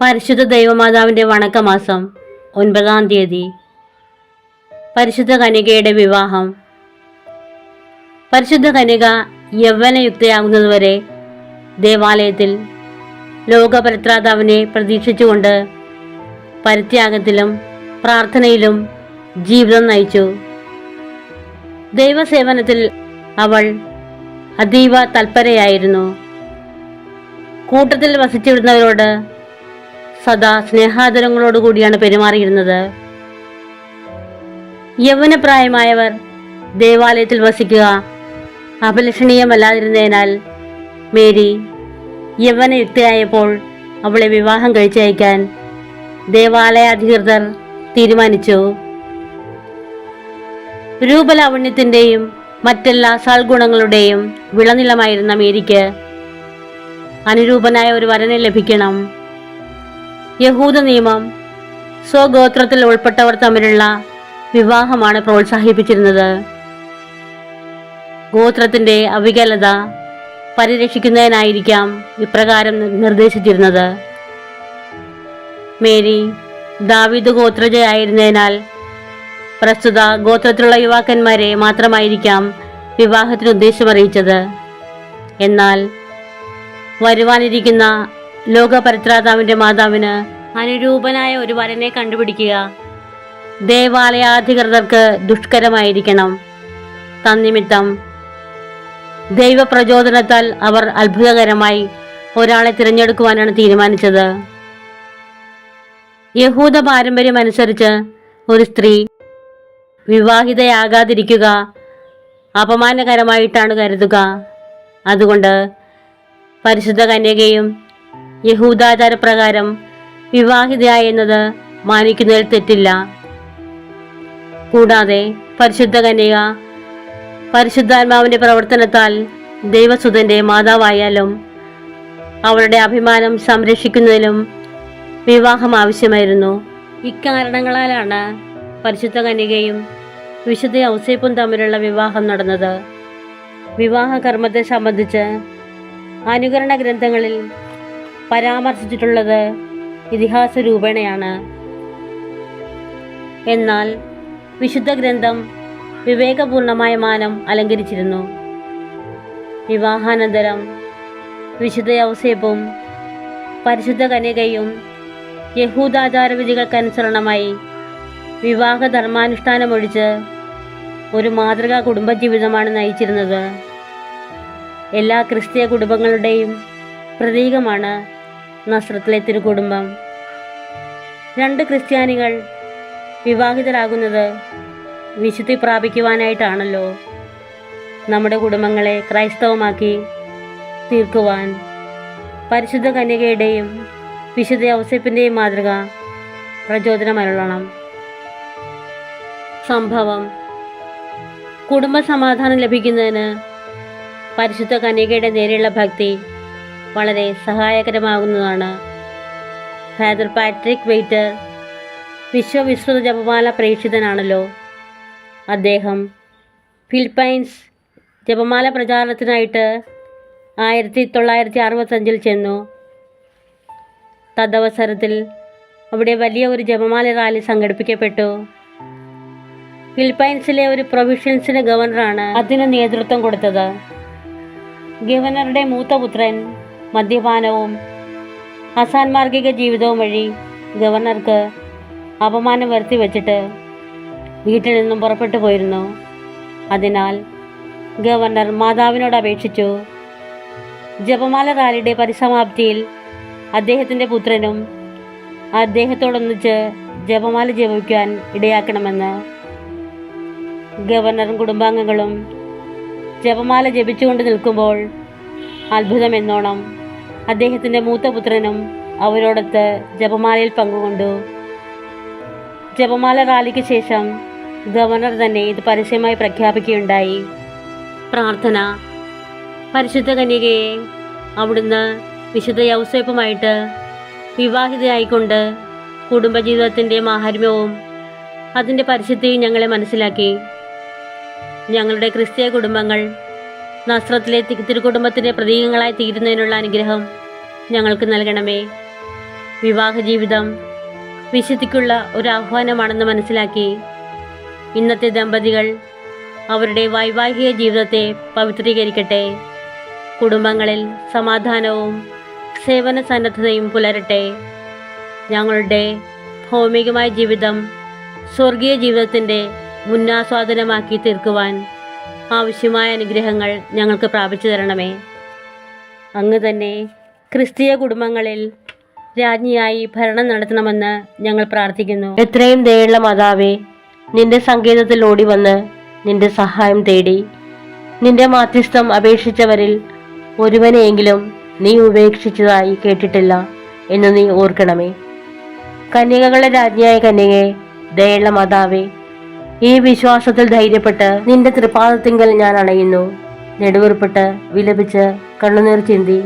പരിശുദ്ധ ദൈവമാതാവിന്റെ വണക്കമാസം ഒൻപതാം തീയതി. പരിശുദ്ധ കനികയുടെ വിവാഹം. പരിശുദ്ധ കനിക യൗവനയുക്തയാകുന്നതുവരെ ദേവാലയത്തിൽ ലോകപരിത്രാതാവിനെ പ്രതീക്ഷിച്ചുകൊണ്ട് പരിത്യാഗത്തിലും പ്രാർത്ഥനയിലും ജീവിതം നയിച്ചു. ദൈവസേവനത്തിൽ അവൾ അതീവ തൽപരയായിരുന്നു. കൂട്ടത്തിൽ വസിച്ചിരുന്നവരോട് സദാ സ്നേഹാദരങ്ങളോടുകൂടിയാണ് പെരുമാറിയിരുന്നത്. യൗവനപ്രായമായവർ ദേവാലയത്തിൽ വസിക്കുക അപലഷണീയമല്ലാതിരുന്നതിനാൽ മേരി യൗവനയുക്തയായപ്പോൾ അവളെ വിവാഹം കഴിച്ചയക്കാൻ ദേവാലയാധികൃതർ തീരുമാനിച്ചു. രൂപലാവണ്യത്തിന്റെയും മറ്റെല്ലാ സൽഗുണങ്ങളുടെയും വിളനിലമായിരുന്ന മേരിക്ക് അനുരൂപനായ ഒരു വരനെ ലഭിക്കണം. യഹൂദ നിയമം സ്വഗോത്രത്തിൽ ഉൾപ്പെട്ടവർ തമ്മിലുള്ള വിവാഹമാണ് പ്രോത്സാഹിപ്പിച്ചിരുന്നത്. ഗോത്രത്തിന്റെ അവികലത പരിരക്ഷിക്കുന്നതിനായിരിക്കാം ഇപ്രകാരം നിർദ്ദേശിച്ചിരുന്നത്. മേരി ദാവിദ് ഗോത്രജയായിരുന്നതിനാൽ പ്രസ്തുത ഗോത്രത്തിലുള്ള യുവാക്കന്മാരെ മാത്രമായിരിക്കാം വിവാഹത്തിന് ഉദ്ദേശമറിയിച്ചത് എന്നാൽ വരുവാനിരിക്കുന്ന ലോകപരിത്രാതാവിന്റെ മാതാവിന് അനുരൂപനായ ഒരു വരനെ കണ്ടുപിടിക്കുക ദേവാലയാധികൃതർക്ക് ദുഷ്കരമായിരിക്കണം. തന്നിമിത്തം ദൈവപ്രചോദനത്താൽ അവർ അത്ഭുതകരമായി ഒരാളെ തിരഞ്ഞെടുക്കുവാനാണ് തീരുമാനിച്ചത്. യഹൂദ പാരമ്പര്യം അനുസരിച്ച് ഒരു സ്ത്രീ വിവാഹിതയാകാതിരിക്കുക അപമാനകരമായിട്ടാണ് കരുതുക. അതുകൊണ്ട് പരിശുദ്ധ കന്യകയും യഹൂദാചാരപ്രകാരം വിവാഹിതയായി എന്നത് മാനിക്കുന്നതിൽ തെറ്റില്ല. കൂടാതെ പരിശുദ്ധ കന്യക പരിശുദ്ധാത്മാവിന്റെ പ്രവർത്തനത്താൽ ദൈവസുതന്റെ മാതാവായാലും അവളുടെ അഭിമാനം സംരക്ഷിക്കുന്നതിലും വിവാഹം ആവശ്യമായിരുന്നു. ഇക്കാരണങ്ങളാലാണ് പരിശുദ്ധ കന്യകയും വിശുദ്ധ ഔസേപ്പും തമ്മിലുള്ള വിവാഹം നടന്നത്. വിവാഹ കർമ്മത്തെ സംബന്ധിച്ച് അനുകരണ ഗ്രന്ഥങ്ങളിൽ പരാമർശിച്ചിട്ടുള്ളത് ഇതിഹാസ രൂപേണയാണ്. എന്നാൽ വിശുദ്ധ ഗ്രന്ഥം വിവേകപൂർണമായ മാനം അലങ്കരിച്ചിരുന്നു. വിവാഹാനന്തരം വിശുദ്ധ ഔസേപ്പും പരിശുദ്ധ കന്യകയും യഹൂദാചാരവിധികൾക്കനുസരണമായി വിവാഹ ധർമാനുഷ്ഠാനമൊഴിച്ച് ഒരു മാതൃകാ കുടുംബജീവിതമാണ് നയിച്ചിരുന്നത്. എല്ലാ ക്രിസ്തീയ കുടുംബങ്ങളുടെയും പ്രതീകമാണ് നസ്രത്തിലെ തിരുകുടുംബം രണ്ട് ക്രിസ്ത്യാനികൾ വിവാഹിതരാകുന്നത് വിശുദ്ധി പ്രാപിക്കുവാനായിട്ടാണല്ലോ നമ്മുടെ കുടുംബങ്ങളെ ക്രൈസ്തവമാക്കി തീർക്കുവാൻ. പരിശുദ്ധ കന്യകയുടെയും വിശുദ്ധ ഔസേപ്പിന്റെയും മാതൃക പ്രചോദനമരുളണം. സംഭവം. കുടുംബ സമാധാനം ലഭിക്കുന്നതിന് പരിശുദ്ധ കന്യകയുടെ നേരെയുള്ള ഭക്തി വളരെ സഹായകരമാകുന്നതാണ്. ഫാദർ പാട്രിക് വെയ്റ്റർ വിശ്വവിശ്രുത ജപമാല പ്രേക്ഷിതനാണല്ലോ. അദ്ദേഹം ഫിലിപ്പൈൻസ് ജപമാല പ്രചാരണത്തിനായിട്ട് ആയിരത്തി തൊള്ളായിരത്തി അറുപത്തഞ്ചിൽ ചെന്നു. തദ്വസരത്തിൽ അവിടെ വലിയ ഒരു ജപമാല റാലി സംഘടിപ്പിക്കപ്പെട്ടു. ഫിലിപ്പൈൻസിലെ ഒരു പ്രൊവിഷ്യൻസിന് ഗവർണറാണ് അതിന് നേതൃത്വം കൊടുത്തത്. ഗവർണറുടെ മൂത്ത പുത്രൻ മദ്യപാനവും അസാൻമാർഗിക ജീവിതവും വഴി ഗവർണർക്ക് അപമാനം വരുത്തി വെച്ചിട്ട് വീട്ടിൽ നിന്നും പുറപ്പെട്ടു പോയിരുന്നു. അതിനാൽ ഗവർണർ മാതാവിനോട് അപേക്ഷിച്ചു. ജപമാല റാലിയുടെ പരിസമാപ്തിയിൽ അദ്ദേഹത്തിന്റെ പുത്രനും അദ്ദേഹത്തോടൊന്നിച്ച് ജപമാല ജപിക്കാൻ ഇടയാക്കണമെന്ന് ഗവർണറും കുടുംബാംഗങ്ങളും ജപമാല ജപിച്ചുകൊണ്ട് നിൽക്കുമ്പോൾ അത്ഭുതം എന്നോണം അദ്ദേഹത്തിന്റെ മൂത്ത പുത്രനും അവരോടൊത്ത് ജപമാലയിൽ പങ്കുകൊണ്ടു. ജപമാല റാലിക്ക് ശേഷം ഗവർണർ തന്നെ ഇത് പരസ്യമായി പ്രഖ്യാപിക്കുകയുണ്ടായി. പ്രാർത്ഥന. പരിശുദ്ധ കന്യകയെ അവിടുന്ന് വിശുദ്ധ യൗസേപ്പുമായിട്ട് വിവാഹിതയായിക്കൊണ്ട് കുടുംബജീവിതത്തിന്റെ മാഹാത്മ്യവും അതിന്റെ പരിശുദ്ധിയും ഞങ്ങളെ മനസ്സിലാക്കി. ഞങ്ങളുടെ ക്രിസ്തീയ കുടുംബങ്ങൾ നസ്രത്തിലെ തിരുകുടുംബത്തിന്റെ പ്രതീകങ്ങളായി തീരുന്നതിനുള്ള അനുഗ്രഹം ഞങ്ങൾക്ക് നൽകണമേ. വിവാഹ ജീവിതം വിശുദ്ധിക്കുള്ള ഒരു ആഹ്വാനമാണെന്ന് മനസ്സിലാക്കി ഇന്നത്തെ ദമ്പതികൾ അവരുടെ വൈവാഹിക ജീവിതത്തെ പവിത്രീകരിക്കട്ടെ. കുടുംബങ്ങളിൽ സമാധാനവും സേവന സന്നദ്ധതയും പുലരട്ടെ. ഞങ്ങളുടെ ഭൗമികമായ ജീവിതം സ്വർഗീയ ജീവിതത്തിന്റെ മുന്നാസ്വാദനമാക്കി തീർക്കുവാൻ ആവശ്യമായ അനുഗ്രഹങ്ങൾ ഞങ്ങൾക്ക് പ്രാപിച്ചു തരണമേ. അങ്ങ് തന്നെ ക്രിസ്തീയ കുടുംബങ്ങളിൽ രാജ്ഞിയായി ഭരണം നടത്തണമെന്ന് ഞങ്ങൾ പ്രാർത്ഥിക്കുന്നു. എത്രയും ദയുള്ള മാതാവേ നിന്റെ സങ്കേതത്തിൽ ഓടി വന്ന് നിന്റെ സഹായം തേടി. നിന്റെ മാധ്യസ്ഥം അപേക്ഷിച്ചവരിൽ ഒരുവനെയെങ്കിലും നീ ഉപേക്ഷിച്ചതായി കേട്ടിട്ടില്ല എന്ന് നീ ഓർക്കണമേ. കന്യകകളുടെ രാജ്ഞിയായ കന്യകെ ദയുള്ള മാതാവേ ഈ വിശ്വാസത്തിൽ ധൈര്യപ്പെട്ട് നിന്റെ തൃപ്പാദത്തിങ്കൽ ഞാൻ അണയുന്നു. നെടുവേർപ്പെട്ട് വിലപിച്ച് കണ്ണുനീർ ചിന്തി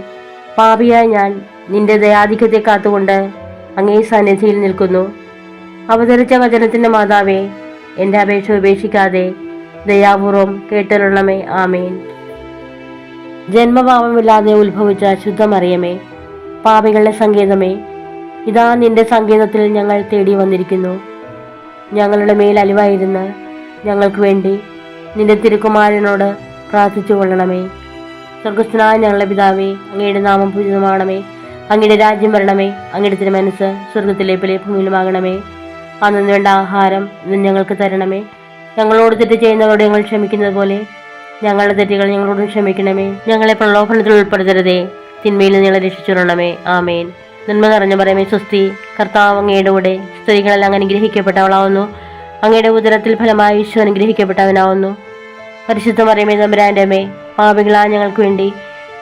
പാപിയായ ഞാൻ നിന്റെ ദയാധിക്യത്തെ കാത്തുകൊണ്ട് അങ്ങേ സന്നിധിയിൽ നിൽക്കുന്നു. അവതരിച്ച വചനത്തിന്റെ മാതാവേ എന്റെ അപേക്ഷ ഉപേക്ഷിക്കാതെ ദയാപൂർവം കേട്ടരുള്ളമേ ആമേൻ. ജന്മഭാവമില്ലാതെ ഉത്ഭവിച്ച ശുദ്ധമറിയമേ പാപികളുടെ സങ്കേതമേ ഇതാ നിന്റെ സങ്കേതത്തിൽ ഞങ്ങൾ തേടി വന്നിരിക്കുന്നു. ഞങ്ങളുടെ മേൽ അലിവായിരുന്ന് ഞങ്ങൾക്ക് വേണ്ടി നിന്റെ തിരുക്കുമാരനോട് പ്രാർത്ഥിച്ചു കൊള്ളണമേ. സ്വർഗസ്ഥനായ ഞങ്ങളുടെ പിതാവേ അങ്ങയുടെ നാമം പൂജിതമാണമേ അങ്ങയുടെ രാജ്യം വരണമേ. അങ്ങയുടെ തിരുമനസ് സ്വർഗത്തിലെ പോലെ ഭൂമിയിലുമാകണമേ വേണ്ട ആഹാരം ഇന്ന് ഞങ്ങൾക്ക് തരണമേ. ഞങ്ങളോട് തെറ്റ് ചെയ്യുന്നവരോട് ഞങ്ങൾ ക്ഷമിക്കുന്നത് പോലെ ഞങ്ങളുടെ തെറ്റുകൾ ഞങ്ങളോട് ക്ഷമിക്കണമേ. ഞങ്ങളെ പ്രലോഭനത്തിൽ ഉൾപ്പെടുത്തരുതേ. തിന്മയിൽ നിന്ന് ഞങ്ങളെ രക്ഷിച്ചുകൊള്ളണമേ. ആമേൻ. നന്മ നിറഞ്ഞു പറയുമേ സ്വസ്തി കർത്താവ് അങ്ങയുടെ കൂടെ സ്ത്രീകളെല്ലാം അങ്ങ് അനുഗ്രഹിക്കപ്പെട്ടവളാവുന്നു. അങ്ങയുടെ ഉദരത്തിൽ ഫലമായി ഈശോ അനുഗ്രഹിക്കപ്പെട്ടവനാവുന്നു. പരിശുദ്ധ മറിയമേ തമ്പുരാന്റെ അമ്മേ പാപികളാ ഞങ്ങൾക്ക് വേണ്ടി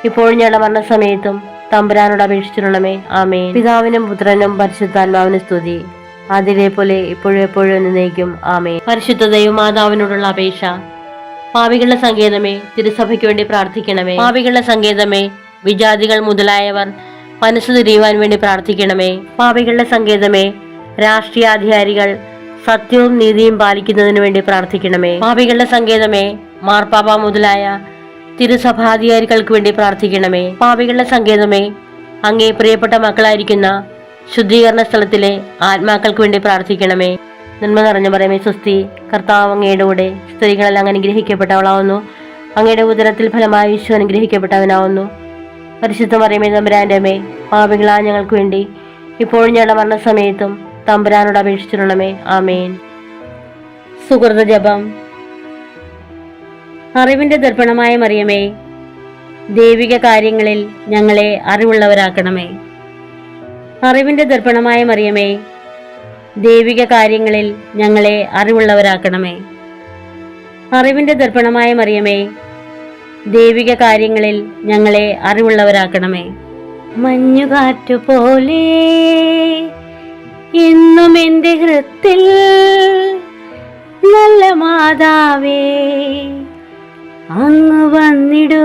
ഇപ്പോഴും ഞങ്ങളുടെ മരണസമയത്തും തമ്പുരാനോട് അപേക്ഷിച്ചിട്ടുള്ളമേ. ആമേൻ. പിതാവിനും പുത്രനും പരിശുദ്ധാത്മാവിനും സ്തുതി. അതിലെ പോലെ ഇപ്പോഴും എപ്പോഴും എന്നേക്കും. ആമേൻ. പരിശുദ്ധ ദൈവമാതാവിനോടുള്ള അപേക്ഷ. പാപികളുടെ സങ്കേതമേ തിരുസഭയ്ക്ക് വേണ്ടി പ്രാർത്ഥിക്കണമേ. പാപികളുടെ സങ്കേതമേ വിജാതികൾ മുതലായവർ മനസ്സ് തിരിയുവാൻ വേണ്ടി പ്രാർത്ഥിക്കണമേ. പാപികളുടെ സങ്കേതമേ രാഷ്ട്രീയാധികാരികൾ സത്യവും നീതിയും പാലിക്കുന്നതിന് വേണ്ടി പ്രാർത്ഥിക്കണമേ. പാപികളുടെ സങ്കേതമേ മാർപ്പാപ്പ മുതലായ തിരുസഭാധികാരികൾക്ക് വേണ്ടി പ്രാർത്ഥിക്കണമേ. പാപികളുടെ സങ്കേതമേ അങ്ങേ പ്രിയപ്പെട്ട മക്കളായിരിക്കുന്ന ശുദ്ധീകരണ സ്ഥലത്തിലെ ആത്മാക്കൾക്ക് വേണ്ടി പ്രാർത്ഥിക്കണമേ. നന്മ നിറഞ്ഞു പറയുമേ സ്വസ്തി കർത്താവ് അങ്ങയുടെ കൂടെ സ്ത്രീകളെല്ലാം അനുഗ്രഹിക്കപ്പെട്ടവളാവുന്നു. അങ്ങയുടെ ഉദരത്തിൽ ഫലമായി വിശ്വ അനുഗ്രഹിക്കപ്പെട്ടവനാവുന്നു. പരിശുദ്ധ മറിയമേ തമ്പുരാന്റെ അമ്മേ പാപികളാ ഞങ്ങൾക്ക് വേണ്ടി ഇപ്പോഴും ഞങ്ങളുടെ മരണസമയത്തും തമ്പുരാനോട് അപേക്ഷിച്ചിട്ടുള്ളമേ ആമേൻ. സുഹൃത ജപം. അറിവിന്റെ ദർപ്പണമായ മറിയമേ ദൈവിക കാര്യങ്ങളിൽ ഞങ്ങളെ അറിവുള്ളവരാക്കണമേ. അറിവിന്റെ ദർപ്പണമായ മറിയമേ ദൈവിക കാര്യങ്ങളിൽ ഞങ്ങളെ അറിവുള്ളവരാക്കണമേ. അറിവിന്റെ ദർപ്പണമായ മറിയമേ ദൈവിക കാര്യങ്ങളിൽ ഞങ്ങളെ അറിവുള്ളവരാക്കണമേ. മഞ്ഞുകാറ്റു പോലെ എന്നും എന്റെ ഹൃത്തിൽ നല്ല മാതാവേ അങ്ങ് വന്നിടൂ.